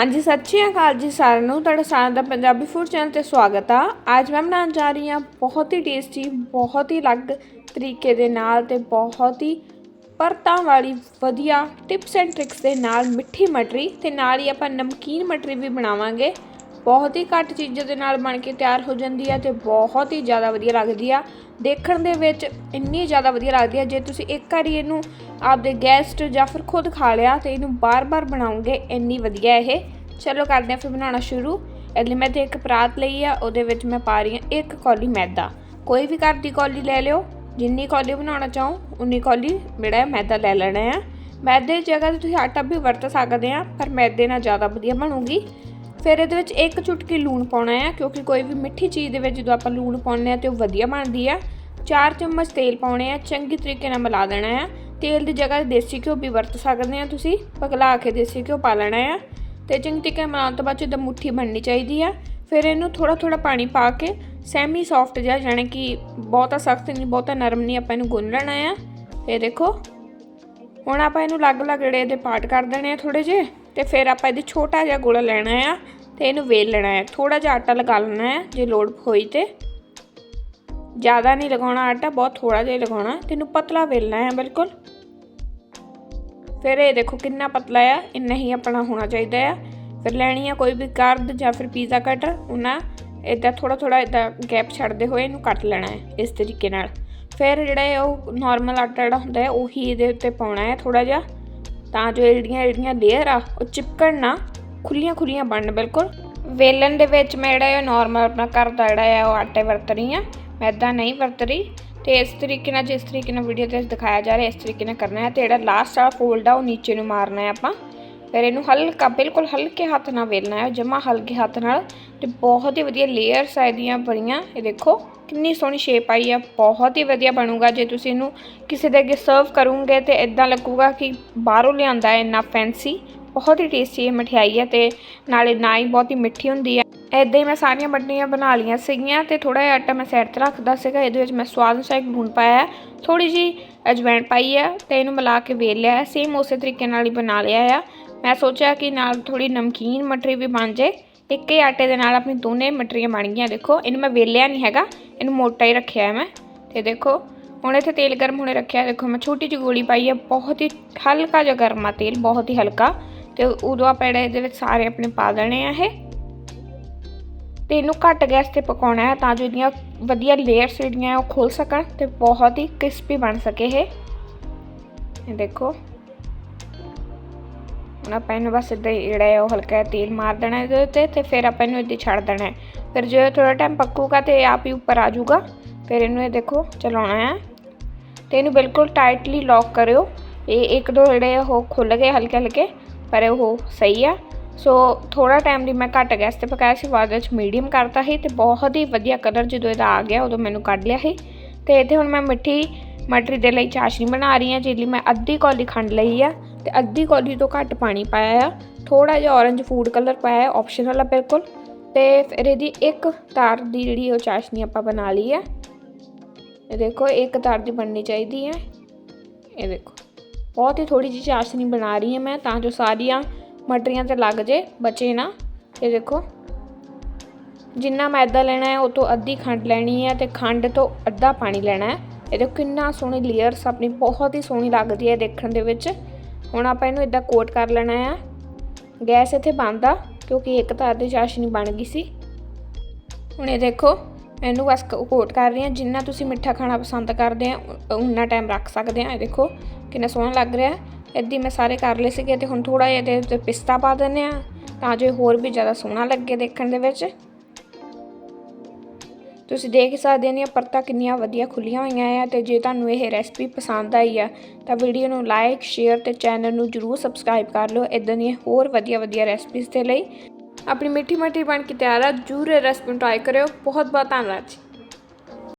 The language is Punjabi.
ਹਾਂਜੀ, ਸਤਿ ਸ਼੍ਰੀ ਅਕਾਲ ਜੀ ਸਾਰਿਆਂ ਨੂੰ। ਤੁਹਾਡਾ ਸਾਰਿਆਂ ਦਾ ਪੰਜਾਬੀ ਫੂਡ ਚੈਨਲ ਤੇ ਸਵਾਗਤ ਆ। ਅੱਜ ਮੈਂ ਬਣਾਉਣ ਜਾ ਰਹੀ ਹਾਂ ਬਹੁਤ ਹੀ ਟੇਸਟੀ ਬਹੁਤ ਹੀ ਅਲੱਗ ਤਰੀਕੇ ਦੇ ਨਾਲ ਤੇ ਬਹੁਤ ਹੀ ਪਰਤਾਂ ਵਾਲੀ ਵਧੀਆ ਟਿਪਸ ਐਂਡ ਟ੍ਰਿਕਸ ਦੇ ਨਾਲ ਮਿੱਠੀ ਮਟਰੀ ਤੇ ਨਾਲ ਹੀ ਆਪਾਂ ਨਮਕੀਨ ਮਟਰੀ ਵੀ ਬਣਾਵਾਂਗੇ। ਬਹੁਤ ਹੀ ਘੱਟ ਚੀਜ਼ਾਂ ਦੇ ਨਾਲ ਬਣ ਕੇ ਤਿਆਰ ਹੋ ਜਾਂਦੀ ਆ ਤੇ ਬਹੁਤ ਹੀ ਜ਼ਿਆਦਾ ਵਧੀਆ ਲੱਗਦੀ ਆ। ਦੇਖਣ ਦੇ ਵਿੱਚ ਇੰਨੀ ਜ਼ਿਆਦਾ ਵਧੀਆ ਲੱਗਦੀ ਆ, ਜੇ ਤੁਸੀਂ ਇੱਕ ਵਾਰੀ ਇਹਨੂੰ ਆਪਦੇ ਗੈਸਟ ਜਾਂ ਫਿਰ ਖੁਦ ਖਾ ਲਿਆ ਤੇ ਇਹਨੂੰ ਬਾਰ-ਬਾਰ ਬਣਾਉਂਗੇ ਇੰਨੀ ਵਧੀਆ ਇਹ। ਚਲੋ ਕਰਦੇ ਆ ਫਿਰ ਬਣਾਉਣਾ ਸ਼ੁਰੂ। ਅਗਲੀ ਮੈਂ ਤੇ ਇੱਕ ਪਰਾਤ ਲਈ ਆ, ਉਹਦੇ ਵਿੱਚ ਮੈਂ ਪਾ ਰਹੀ ਆ ਇੱਕ ਕੌਲੀ ਮੈਦਾ। ਕੋਈ ਵੀ ਘਰ ਦੀ ਕੌਲੀ ਲੈ ਲਿਓ, ਜਿੰਨੀ ਕੌਲੀ ਬਣਾਉਣਾ ਚਾਹੋ, ਉਨੀ ਕੌਲੀ ਮੇਰਾ ਮੈਦਾ ਲੈ ਲੈਣਾ ਆ। ਮੈਦੇ ਦੀ ਜਗ੍ਹਾ ਤੇ ਤੁਸੀਂ ਆਟਾ ਵੀ ਵਰਤ ਸਕਦੇ ਆ, ਪਰ ਮੈਦੇ ਨਾਲ ਜ਼ਿਆਦਾ ਵਧੀਆ ਬਣੂਗੀ। ਫਿਰ ਇਹਦੇ ਵਿੱਚ ਇੱਕ ਚੁਟਕੀ ਲੂਣ ਪਾਉਣਾ ਹੈ ਕਿਉਂਕਿ ਕੋਈ ਵੀ ਮਿੱਠੀ ਚੀਜ਼ ਦੇ ਵਿੱਚ ਜਦੋਂ ਆਪਾਂ ਲੂਣ ਪਾਉਂਦੇ ਆ ਤੇ ਉਹ ਵਧੀਆ ਬਣਦੀ ਆ। 4 ਚਮਚ ਤੇਲ ਪਾਉਣੇ ਆ, ਚੰਗੀ ਤਰੀਕੇ ਨਾਲ ਮਿਲਾ ਦੇਣਾ ਆ। ਤੇਲ ਦੀ ਜਗ੍ਹਾ ਦੇਸੀ ਘਿਓ ਵੀ ਵਰਤ ਸਕਦੇ ਆ ਤੁਸੀਂ, ਪਗਲਾ ਕੇ ਦੇਸੀ ਘਿਓ ਪਾ ਲੈਣਾ ਆ। ਤੇ ਚੰਗੀ ਤਰੀਕੇ ਨਾਲ ਮਿਲਾਉਣ ਤੋਂ ਬਾਅਦ ਜਦੋਂ ਮੁੱਠੀ ਬਣਨੀ ਚਾਹੀਦੀ ਆ। ਫਿਰ ਇਹਨੂੰ ਥੋੜਾ ਥੋੜਾ ਪਾਣੀ ਪਾ ਕੇ ਸੈਮੀ ਸੌਫਟ ਜਿਹਾ, ਜਾਣੀ ਕਿ ਬਹੁਤਾ ਸਖਤ ਨਹੀਂ, ਬਹੁਤਾ ਨਰਮ ਨਹੀਂ ਆਪਾਂ ਇਹਨੂੰ ਗੁੰਨ ਲੈਣਾ ਆ। ਇਹ ਦੇਖੋ, ਹੁਣ ਆਪਾਂ ਇਹਨੂੰ ਅਲੱਗ-ਅਲੱਗ ਜਿਹੜੇ ਇਹਦੇ ਪਾਰਟ ਕਰ ਦੇਣੇ ਆ ਥੋੜੇ ਜਿਹੇ। ਤੇ ਫਿਰ ਆਪਾਂ ਇਹਦੀ ਛੋਟਾ ਜਿਹਾ ਗੋਲਾ ਲੈਣਾ ਆ ਤੇ ਇਹਨੂੰ ਵੇਲ ਲੈਣਾ ਹੈ ਥੋੜਾ ਜਿਹਾ ਆਟਾ ਲਗਾ ਲੈਣਾ ਹੈ ਜੇ ਲੋੜ ਹੋਈ ਤੇ। ਜ਼ਿਆਦਾ ਨਹੀਂ ਲਗਾਉਣਾ ਆਟਾ, ਬਹੁਤ ਥੋੜਾ ਜਿਹਾ ਲਗਾਉਣਾ। ਤੇ ਇਹਨੂੰ ਪਤਲਾ ਵੇਲਣਾ ਹੈ ਬਿਲਕੁਲ। ਫਿਰ ਇਹ ਦੇਖੋ ਕਿੰਨਾ ਪਤਲਾ ਆ, ਇੰਨਾ ਹੀ ਆਪਣਾ ਹੋਣਾ ਚਾਹੀਦਾ ਆ। ਫਿਰ ਲੈਣੀ ਆ ਕੋਈ ਵੀ ਕਰਦ ਜਾਂ ਫਿਰ ਪੀਜ਼ਾ ਕਟਰ, ਉਹਨਾਂ ਇਦਾਂ ਥੋੜਾ ਥੋੜਾ ਇਦਾਂ ਗੈਪ ਛੱਡਦੇ ਹੋਏ ਇਹਨੂੰ ਕੱਟ ਲੈਣਾ ਹੈ ਇਸ ਤਰੀਕੇ ਨਾਲ। ਫਿਰ ਜਿਹੜਾ ਉਹ ਨਾਰਮਲ ਆਟਾ ਜਿਹੜਾ ਹੁੰਦਾ ਹੈ ਉਹੀ ਇਹਦੇ ਉੱਤੇ ਪਾਉਣਾ ਹੈ ਥੋੜਾ ਜਿਹਾ। ਤਾਂ ਜੋ ਜਿਹੜੀਆਂ ਜਿਹੜੀਆਂ ਲੇਅਰ ਆ, ਉਹ ਚਿਪਕਣ ਨਾ ਖੁੱਲੀਆਂ ਖੁੱਲੀਆਂ ਬਣਨ ਬਿਲਕੁਲ। ਵੇਲਣ ਦੇ ਵਿੱਚ ਮੈਂ ਜਿਹੜਾ ਹੈ ਨਾਰਮਲ ਆਪਣਾ ਘਰ ਦਾ ਜਿਹੜਾ ਆ, ਉਹ ਆਟੇ ਵਰਤ ਰਹੀ ਆ ਮੈਦਾ ਨਹੀਂ ਵਰਤ ਰਹੀ। ਤੇ ਇਸ ਤਰੀਕੇ ਨਾਲ, ਜਿਸ ਤਰੀਕੇ ਨਾਲ ਵੀਡੀਓ ਤੇ ਦਿਖਾਇਆ ਜਾ ਰਿਹਾ, ਇਸ ਤਰੀਕੇ ਨਾਲ ਕਰਨਾ ਹੈ। ਤੇ ਜਿਹੜਾ ਲਾਸਟ ਵਾਲਾ ਫੋਲਡ ਆ, ਉਹ ਨੀਚੇ ਨੂੰ ਮਾਰਨਾ ਹੈ ਆਪਾਂ। ਫਿਰ ਇਹਨੂੰ ਹਲਕਾ, ਬਿਲਕੁਲ ਹਲਕੇ ਹੱਥ ਨਾਲ ਵੇਲਣਾ ਹੈ ਜਮਾ ਹਲਕੇ ਹੱਥ ਨਾਲ। ਤੇ ਬਹੁਤ ਹੀ ਵਧੀਆ ਲੇਅਰਸ ਆ ਇਹਦੀਆਂ ਬਣੀਆਂ। ਇਹ ਦੇਖੋ, ਕਿੰਨੀ ਸੋਹਣੀ ਸ਼ੇਪ ਆਈ ਆ, ਬਹੁਤ ਹੀ ਵਧੀਆ ਬਣੂਗਾ। ਜੇ ਤੁਸੀਂ ਇਹਨੂੰ ਕਿਸੇ ਦੇ ਅੱਗੇ ਸਰਵ ਕਰੋਗੇ ਤੇ ਇਦਾਂ ਲੱਗੂਗਾ ਕਿ ਬਾਹਰੋਂ ਲਿਆਂਦਾ ਹੈ, ਇੰਨਾ ਫੈਂਸੀ ਬਹੁਤ ਹੀ ਟੇਸਟੀ ਇਹ ਮਠਿਆਈ ਹੈ ਤੇ ਨਾਲੇ ਨਾ ਹੀ ਬਹੁਤ ਹੀ ਮਿੱਠੀ ਹੁੰਦੀ ਹੈ ਐਦਾਂ ਹੀ ਮੈਂ ਸਾਰੀਆਂ ਮਟਰੀਆਂ ਬਣਾ ਲਈਆਂ ਸੀਗੀਆਂ ਤੇ ਥੋੜਾ ਜਿਹਾ ਆਟਾ ਮੈਂ ਸਾਈਡ ਤੇ ਰੱਖਦਾ ਸੀਗਾ, ਇਹਦੇ ਵਿੱਚ ਮੈਂ ਸਵਾਦ ਅਨੁਸਾਰ ਲੂਣ ਪਾਇਆ ਥੋੜੀ ਜੀ ਅਜਵਾਇਣ ਪਾਈ ਆ ਤੇ ਇਹਨੂੰ ਮਿਲਾ ਕੇ ਵੇਲ ਲਿਆ ਸੇਮ ਉਸੇ ਤਰੀਕੇ ਨਾਲ ਹੀ ਬਣਾ ਲਿਆ ਆ। ਮੈਂ ਸੋਚਿਆ ਕਿ ਨਾਲ ਥੋੜੀ ਨਮਕੀਨ ਮਟਰੀ ਵੀ ਬਣ ਜੇ ਇੱਕ ਹੀ ਆਟੇ ਦੇ ਨਾਲ ਆਪਣੀ ਦੋਨੇ ਮਟਰੀਆਂ ਬਣ ਗਈਆਂ। ਦੇਖੋ, ਇਹਨੂੰ ਮੈਂ ਵੇਲਿਆ ਨਹੀਂ ਹੈਗਾ। ਇਹਨੂੰ ਮੋਟਾ ਹੀ ਰੱਖਿਆ ਹੈ ਮੈਂ। ਤੇ ਦੇਖੋ, ਹੁਣ ਇੱਥੇ ਤੇਲ ਗਰਮ ਹੋਣੇ ਰੱਖਿਆ। ਦੇਖੋ, ਮੈਂ ਛੋਟੀ ਜਿਹੀ ਗੋਲੀ ਪਾਈ ਹੈ। ਬਹੁਤ ਹੀ ਹਲਕਾ ਜਿਹਾ ਗਰਮ ਆ ਤੇਲ, ਬਹੁਤ ਹੀ ਹਲਕਾ। ਤੇ ਉਦੋਂ ਆਪਾਂ ਇਹਦੇ ਵਿੱਚ ਸਾਰੇ ਆਪਣੇ ਪਾ ਦੇਣੇ ਆ ਇਹ। ਤੇ ਇਹਨੂੰ ਘੱਟ ਗੈਸ ਤੇ ਪਕਾਉਣਾ ਹੈ ਤਾਂ ਜੋ ਇਹਦੀਆਂ ਵਧੀਆ ਲੇਅਰਸ ਜਿਹੜੀਆਂ ਉਹ ਖੁੱਲ ਸਕਣ ਤੇ ਬਹੁਤ ਹੀ ਕ੍ਰਿਸਪੀ ਬਣ ਸਕੇ ਇਹ ਦੇਖੋ। ਹੁਣ ਆਪਾਂ ਇਹਨੂੰ ਬਸ ਇੱਦਾਂ ਹੀ ਜਿਹੜਾ ਹੈ ਉਹ ਹਲਕਾ ਤੇਲ ਮਾਰ ਦੇਣਾ ਇਹਦੇ ਉੱਤੇ ਤੇ ਫਿਰ ਆਪਾਂ ਇਹਨੂੰ ਇੱਦਾਂ ਛੱਡ ਦੇਣਾ ਫਿਰ ਜਦੋਂ ਥੋੜਾ ਟਾਈਮ ਪੱਕੂਗਾ ਤੇ ਆਪ ਹੀ ਉੱਪਰ ਆ ਜਾਊਗਾ, ਫਿਰ ਇਹਨੂੰ ਇਹ ਦੇਖੋ ਚਲਾਉਣਾ ਹੈ। ਤੇ ਇਹਨੂੰ ਬਿਲਕੁਲ ਟਾਈਟਲੀ ਲੌਕ ਕਰਿਓ। ਇਹ ਇੱਕ ਦੋ ਜਿਹੜੇ ਉਹ ਖੁੱਲ ਗਏ ਹਲਕੇ ਹਲਕੇ, ਪਰ ਉਹ ਸਹੀ ਆ। ਸੋ ਥੋੜਾ ਟਾਈਮ ਲਈ ਮੈਂ ਘੱਟ ਗੈਸ ਤੇ ਪਕਾਇਆ ਸੀ, ਬਾਅਦ ਵਿੱਚ ਮੀਡੀਅਮ ਕਰਤਾ ਸੀ ਤੇ ਬਹੁਤ ਹੀ ਵਧੀਆ ਕਲਰ ਜਦੋਂ ਇਹਦਾ ਆ ਗਿਆ, ਉਦੋਂ ਮੈਨੂੰ ਕੱਢ ਲਿਆ ਸੀ। ਤੇ ਇੱਥੇ ਹੁਣ ਮੈਂ ਮਿੱਠੀ ਮਟਰੀ ਦੇ ਲਈ ਚਾਸ਼ਨੀ ਬਣਾ ਰਹੀ ਹਾਂ, ਜਿਹਦੇ ਲਈ ਮੈਂ ਅੱਧੀ ਕੌਲੀ ਖੰਡ ਲਈ ਆ ਤੇ ਅੱਧੀ ਕੌਲੀ ਤੋਂ ਘੱਟ ਪਾਣੀ ਪਾਇਆ ਆ। ਥੋੜਾ ਜਿਹਾ ਔਰੰਜ ਫੂਡ ਕਲਰ ਪਾਇਆ ਹੈ ਆਪਸ਼ਨਲ ਆ ਬਿਲਕੁਲ। ਤੇ ਫਿਰ ਇਹਦੀ ਇੱਕ ਤਾਰ ਦੀ ਜਿਹੜੀ ਉਹ ਚਾਸ਼ਨੀ ਆਪਾਂ ਬਣਾ ਲਈ ਹੈ ਇਹ ਦੇਖੋ, ਇੱਕ ਤਾਰ ਦੀ ਬਣਨੀ ਚਾਹੀਦੀ ਹੈ ਇਹ ਦੇਖੋ, ਬਹੁਤ ਹੀ ਥੋੜੀ ਜਿਹੀ ਚਾਸ਼ਨੀ ਬਣਾ ਰਹੀ ਹਾਂ ਮੈਂ, ਤਾਂ ਜੋ ਸਾਰੀਆਂ ਮਟਰੀਆਂ ਤੇ ਲੱਗ ਜੇ, ਬਚੇ ਨਾ। ਇਹ ਦੇਖੋ, ਜਿੰਨਾ ਮੈਦਾ ਲੈਣਾ ਹੈ, ਉਹ ਤੋਂ ਅੱਧੀ ਖੰਡ ਲੈਣੀ ਹੈ ਤੇ ਖੰਡ ਤੋਂ ਅੱਧਾ ਪਾਣੀ ਲੈਣਾ ਹੈ। ਇਹ ਦੇਖੋ ਕਿੰਨਾ ਸੋਹਣੀ ਲੇਅਰਸ ਆਪਣੀ, ਬਹੁਤ ਹੀ ਸੋਹਣੀ ਲੱਗਦੀ ਹੈ ਦੇਖਣ ਦੇ ਵਿੱਚ। ਹੁਣ ਆਪਾਂ ਇਹਨੂੰ ਇਦਾਂ ਕੋਟ ਕਰ ਲੈਣਾ ਹੈ ਗੈਸ ਇੱਥੇ ਬੰਦ ਆ, ਕਿਉਂਕਿ ਇੱਕ ਤਾਂ ਅੱਧੀ ਚਾਸ਼ਨੀ ਬਣ ਗਈ ਸੀ। ਹੁਣ ਇਹ ਦੇਖੋ, ਇਹਨੂੰ ਬਸ ਕੋਟ ਕਰ ਰਹੀ ਹਾਂ। ਜਿੰਨਾ ਤੁਸੀਂ ਮਿੱਠਾ ਖਾਣਾ ਪਸੰਦ ਕਰਦੇ ਆ ਉਨਾ ਟਾਈਮ ਰੱਖ ਸਕਦੇ ਆ ਇਹ ਦੇਖੋ, ਕਿੰਨਾ ਸੋਹਣਾ ਲੱਗ ਰਿਹਾ। ਇੱਦੀ ਮੈਂ ਸਾਰੇ ਕਰ ਲਏ ਸੀਗੇ ਤੇ ਹੁਣ ਥੋੜਾ ਜਿਹਾ ਇਹਦੇ ਉੱਤੇ ਪਿਸਤਾ ਪਾ ਦਿੰਦੇ ਆ ਤਾਂ ਜੋ ਹੋਰ ਵੀ ਜ਼ਿਆਦਾ ਸੋਹਣਾ ਲੱਗੇ ਦੇਖਣ ਦੇ ਵਿੱਚ। ਤੁਸੀਂ ਦੇਖ ਸਕਦੇ ਹੋ ਪਰਤਾਂ ਕਿੰਨੀਆਂ ਵਧੀਆ ਖੁੱਲੀਆਂ ਹੋਈਆਂ ਆ ਤੇ ਜੇ ਤੁਹਾਨੂੰ ਇਹ ਰੈਸਪੀ ਪਸੰਦ ਆਈ ਆ, ਤਾਂ ਵੀਡੀਓ ਨੂੰ ਲਾਈਕ ਸ਼ੇਅਰ ਤੇ ਚੈਨਲ ਨੂੰ ਜਰੂਰ ਸਬਸਕ੍ਰਾਈਬ ਕਰ ਲਓ ਇਦਾਂ ਦੀਆਂ ਹੋਰ ਵਧੀਆ ਵਧੀਆ ਰੈਸਪੀਜ਼ ਦੇ ਲਈ। ਆਪਣੀ ਮਿੱਠੀ ਮਿੱਠੀ ਬਣ ਕੇ ਤਿਆਰ ਆ, ਜਰੂਰ ਇਹ ਰੈਸਪੀ ਟਰਾਈ ਕਰਿਓ। ਬਹੁਤ ਬਹੁਤ ਧੰਨਵਾਦ ਜੀ।